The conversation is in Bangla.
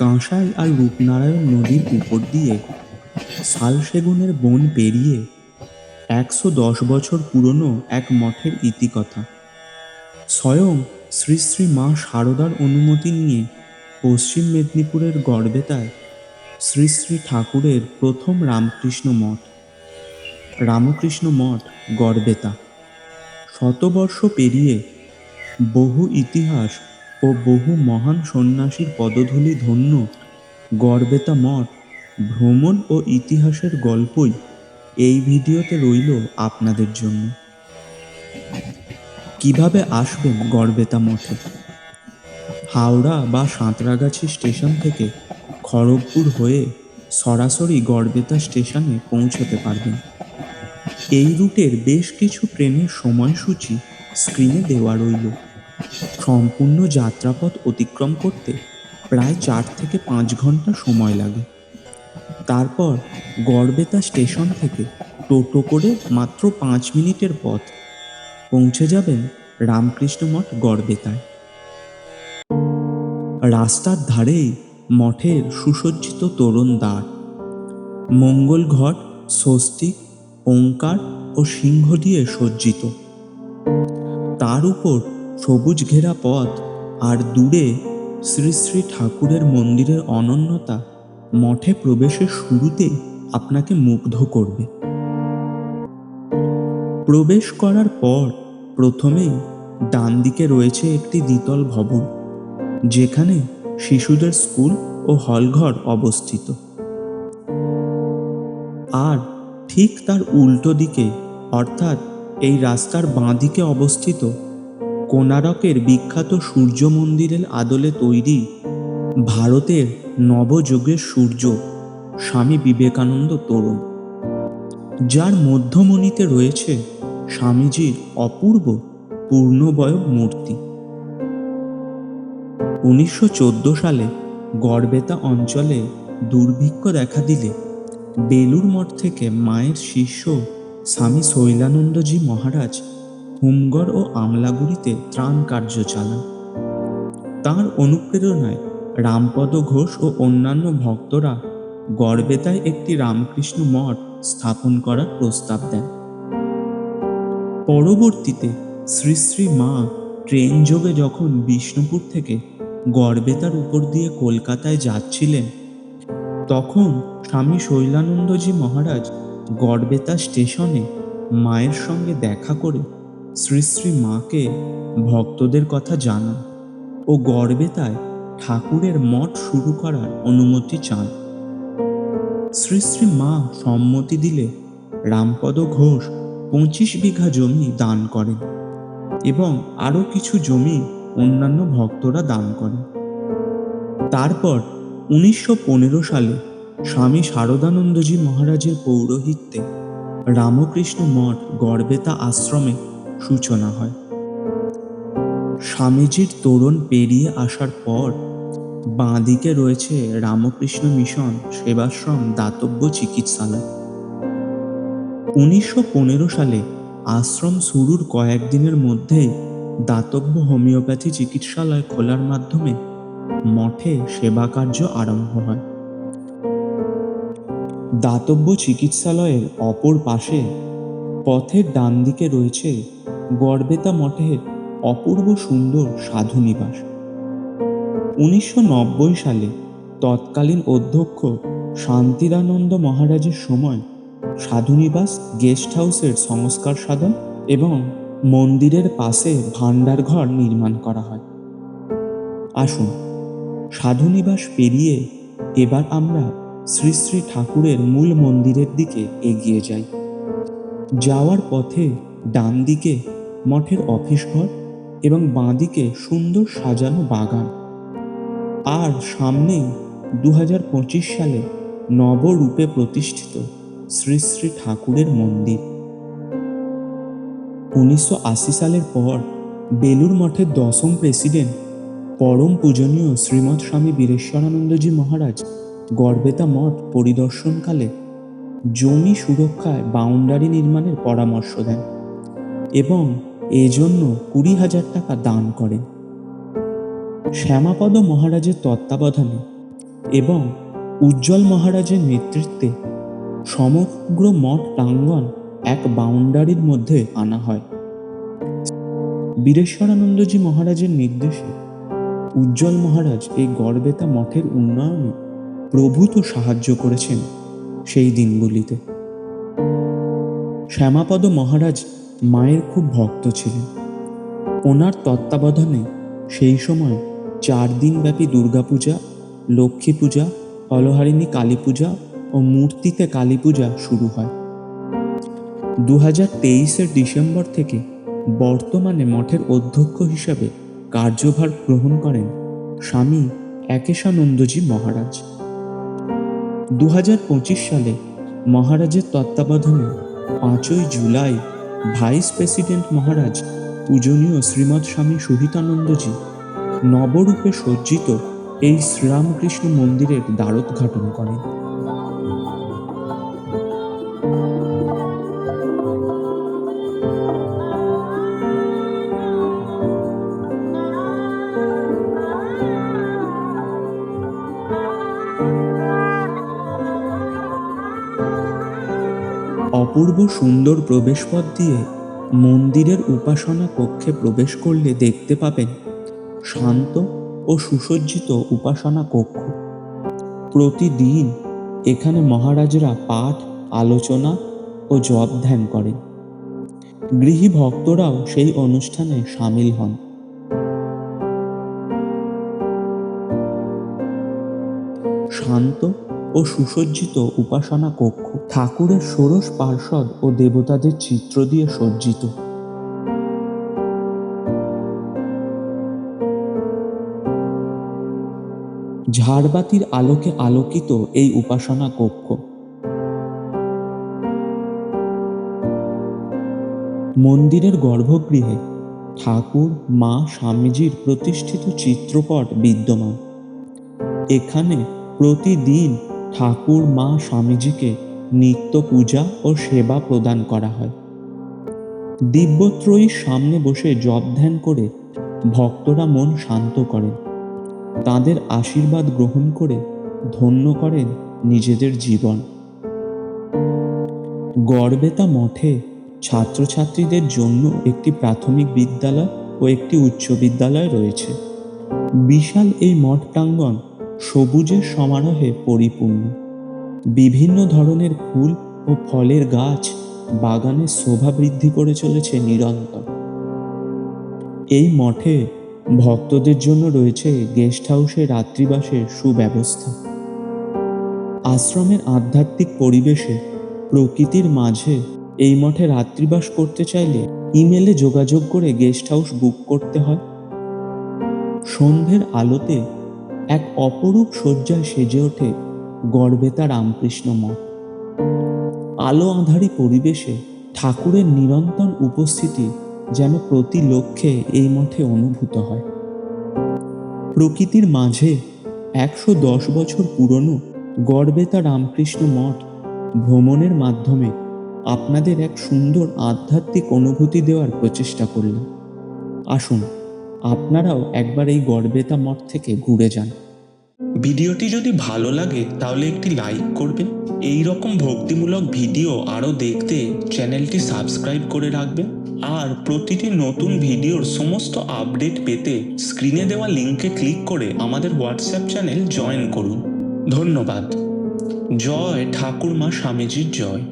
কাঁসাই আর রূপনারায়ণ নদীর উপর দিয়ে শাল সেগুনের বন পেরিয়ে একশো দশ বছর পুরনো এক মঠের ইতিকথা। স্বয়ং শ্রী শ্রী মা শারদার অনুমতি নিয়ে পশ্চিম মেদিনীপুরের গড়বেতায় শ্রী শ্রী ঠাকুরের প্রথম রামকৃষ্ণ মঠ। রামকৃষ্ণ মঠ, গড়বেতা। শতবর্ষ পেরিয়ে বহু ইতিহাস ও বহু মহান সন্ন্যাসীর পদধূলি ধন্য। গড়বেতা মঠ ভ্রমণ ও ইতিহাসের গল্পই এই ভিডিওতে রইল আপনাদের জন্য। কীভাবে আসবেন গড়বেতা মঠে? হাওড়া বা সাঁতরাগাছি স্টেশন থেকে খড়গপুর হয়ে সরাসরি গড়বেতা স্টেশনে পৌঁছতে পারবেন। এই রুটের বেশ কিছু ট্রেনের সময়সূচি স্ক্রিনে দেওয়া রইল। সম্পূর্ণ যাত্রাপথ অতিক্রম করতে প্রায় চার থেকে পাঁচ ঘণ্টা সময় লাগে। তারপর গড়বেতা স্টেশন থেকে টোটো করে মাত্র পাঁচ মিনিটের পথ। পৌঁছে যাবেন রামকৃষ্ণ মঠ গড়বেতায়। রাস্তার ধারেই মঠের সুসজ্জিত তরুণ দ্বার। মঙ্গল ঘট স্বস্তিক ওঙ্কার ও সিংহ দিয়ে সজ্জিত। তার উপর সবুজ ঘেরা পথ আর দূরে শ্রী শ্রী ঠাকুরের মন্দিরের অনন্যতা মঠে প্রবেশের শুরুতেই আপনাকে মুগ্ধ করবে। প্রবেশ করার পর প্রথমেই ডান দিকে রয়েছে একটি দ্বিতল ভবন, যেখানে শিশুদের স্কুল ও হলঘর অবস্থিত। আর ঠিক তার উল্টো দিকে, অর্থাৎ এই রাস্তার বাঁ দিকে অবস্থিত কোনারকের বিখ্যাত সূর্য মন্দিরের আদলে তৈরি ভারতের নবযুগের সূর্য, স্বামী বিবেকানন্দ তরুণ। যার মধ্যমণিতে রয়েছে স্বামীজির অপূর্ব পূর্ণবয়ব মূর্তি। উনিশশো চোদ্দ সালে গড়বেতা অঞ্চলে দুর্ভিক্ষ দেখা দিলে বেলুর মঠ থেকে মায়ের শিষ্য স্বামী শৈলানন্দজি মহারাজ হুমগড় ও আমলাগুড়িতে ত্রাণ কার্য চালান। তাঁর অনুপ্রেরণায় রামপদ ঘোষ ও অন্যান্য ভক্তরা গড়বেতায় একটি রামকৃষ্ণ মঠ স্থাপন করার প্রস্তাব দেন। পরবর্তীতে শ্রী শ্রী মা ট্রেন যোগে যখন বিষ্ণুপুর থেকে গড়বেতার উপর দিয়ে কলকাতায় যাচ্ছিলেন, তখন স্বামী শৈলানন্দজি মহারাজ গড়বেতা স্টেশনে মায়ের সঙ্গে দেখা করে শ্রী শ্রী মাকে ভক্তদের কথা জানান ও গড়বেতায় ঠাকুরের মঠ শুরু করার অনুমতি চান। শ্রী শ্রী মা সম্মতি দিলে রামপদ ঘোষ পঁচিশ বিঘা জমি দান করেন এবং আরও কিছু জমি অন্যান্য ভক্তরা দান করেন। তারপর উনিশশো পনেরো সালে স্বামী শারদানন্দজি মহারাজের পৌরোহিত্যে রামকৃষ্ণ মঠ গড়বেতা আশ্রমে সূচনা হয়। স্বামীজির তোরণ পেরিয়ে আসার পর বাঁদিকে রয়েছে রামকৃষ্ণ মিশন সেবাশ্রম দাতব্য চিকিৎসালয়। উনিশশো পনেরো সালে আশ্রম শুরুর কয়েকদিনের মধ্যেই দাতব্য হোমিওপ্যাথি চিকিৎসালয় খোলার মাধ্যমে মঠে সেবা কার্য আরম্ভ হয়। দাতব্য চিকিৎসালয়ের অপর পাশে পথের ডান দিকে রয়েছে গড়বেতা মঠের অপূর্ব সুন্দর সাধু নিবাস। উনিশশো নব্বই সালে তৎকালীন অধ্যক্ষ শান্তিরানন্দ মহারাজের সময় সাধুনিবাস গেস্ট হাউসের সংস্কার সাধন এবং মন্দিরের পাশে ভাণ্ডার ঘর নির্মাণ করা হয়। আসুন সাধুনিবাস পেরিয়ে এবার আমরা শ্রী শ্রী ঠাকুরের মূল মন্দিরের দিকে এগিয়ে যাই। যাওয়ার পথে ডান দিকে মঠের অফিস ঘর এবং বাঁদিকে সুন্দর সাজানো বাগান। আর সামনেই দু হাজার পঁচিশ সালে নবরূপে প্রতিষ্ঠিত শ্রী শ্রী ঠাকুরের মন্দির। উনিশশো আশি সালের পর বেলুর মঠের দশম প্রেসিডেন্ট পরম পূজনীয় শ্রীমৎ স্বামী বীরেশ্বরানন্দজি মহারাজ গড়বেতা মঠ পরিদর্শনকালে জমি সুরক্ষায় বাউন্ডারি নির্মাণের পরামর্শ দেন এবং এজন্য কুড়ি হাজার টাকা দান করেন। শ্যামাপদ মহারাজের তত্ত্বাবধানে এবং উজ্জ্বল মহারাজের নেতৃত্বে সমগ্র মঠ প্রাঙ্গণ এক বাউন্ডারির মধ্যে আনা হয়। বীরেশ্বরানন্দজি মহারাজের নির্দেশে উজ্জ্বল মহারাজ এই গড়বেতা মঠের উন্নয়নে প্রভূত সাহায্য করেছেন সেই দিনগুলিতে। শ্যামাপদ মহারাজ মায়ের খুব ভক্ত ছিলেন। ওনার তত্ত্বাবধানে সেই সময় চার দিনব্যাপী দুর্গাপূজা, লক্ষ্মী পূজা ফলহারিণী কালী পূজা ও মূর্তিতে কালী পূজা শুরু হয়। দু হাজার তেইশের ডিসেম্বর থেকে বর্তমানে মঠের অধ্যক্ষ হিসাবে কার্যভার গ্রহণ করেন স্বামী একেশানন্দজি মহারাজ। দু পঁচিশ সালে মহারাজের তত্ত্বাবধানে পাঁচই জুলাই ভাইস প্রেসিডেন্ট মহারাজ পূজনীয় শ্রীমৎ স্বামী সুহিতানন্দজি নবরূপে সজ্জিত এই শ্রীরামকৃষ্ণ মন্দিরের দ্বারোদ্ঘাটন করেন। অপূর্ব সুন্দর প্রবেশপথ দিয়ে মন্দিরের উপাসনা কক্ষে প্রবেশ করলে দেখতে পাবেন শান্ত ও সুসজ্জিত উপাসনা কক্ষ। প্রতিদিন এখানে মহারাজরা পাঠ, আলোচনা ও জপ ধ্যান করেন। গৃহী ভক্তরাও সেই অনুষ্ঠানে সামিল হন। শান্ত ও সুসজ্জিত উপাসনা কক্ষ ঠাকুরের ষোড়শ পার্ষদ ও দেবতাদের চিত্র দিয়ে সজ্জিত। ঝাড়বাতির আলোকে আলোকিত এই উপাসনা কক্ষ। মন্দিরের গর্ভগৃহে ঠাকুর, মা, স্বামীজির প্রতিষ্ঠিত চিত্রপট বিদ্যমান। এখানে প্রতিদিন ঠাকুর মা স্বামীজিকে নিত্য পূজা ও সেবা প্রদান করা হয়। দিব্যত্রয়ীর সামনে বসে জপ ধ্যান করে ভক্তরা মন শান্ত করেন। তাদের আশীর্বাদ গ্রহণ করে ধন্য করেন নিজেদের জীবন। গড়বেতা মঠে ছাত্রছাত্রীদের জন্য একটি প্রাথমিক বিদ্যালয় ও একটি উচ্চ বিদ্যালয় রয়েছে। বিশাল এই মঠ প্রাঙ্গণ সবুজের সমারোহে পরিপূর্ণ। বিভিন্ন ধরনের ফুল ও ফলের গাছ বাগানের শোভা বৃদ্ধি করে চলেছে নিরন্তর। এই মঠে ভক্তদের জন্য রয়েছে গেস্ট হাউসে রাত্রিবাসের সুব্যবস্থা। আশ্রমের আধ্যাত্মিক পরিবেশে প্রকৃতির মাঝে এই মঠে রাত্রিবাস করতে চাইলে ইমেলে যোগাযোগ করে গেস্ট হাউস বুক করতে হয়। সন্ধ্যের আলোতে এক অপরূপ শয্যায় সেজে ওঠে গড়বেতা রামকৃষ্ণ মঠ। আলো আঁধারি পরিবেশে ঠাকুরের নিরন্তর উপস্থিতি যেন প্রতি লক্ষ্যে এই মঠে অনুভূত হয়। প্রকৃতির মাঝে একশো দশ বছর পুরনো গড়বেতা রামকৃষ্ণ মঠ ভ্রমণের মাধ্যমে আপনাদের এক সুন্দর আধ্যাত্মিক অনুভূতি দেওয়ার প্রচেষ্টা করলাম। আসুন আপনারাও একবার এই গড়বেতা মঠ থেকে ঘুরে যান। ভিডিওটি যদি ভালো লাগে, তাহলে একটি লাইক করবেন। এই রকম ভক্তিমূলক ভিডিও আরও দেখতে চ্যানেলটি সাবস্ক্রাইব করে রাখবেন। আর প্রতিটি নতুন ভিডিওর সমস্ত আপডেট পেতে স্ক্রিনে দেওয়া লিঙ্কে ক্লিক করে আমাদের হোয়াটসঅ্যাপ চ্যানেল জয়েন করুন। ধন্যবাদ। জয় ঠাকুর মা স্বামীজির জয়।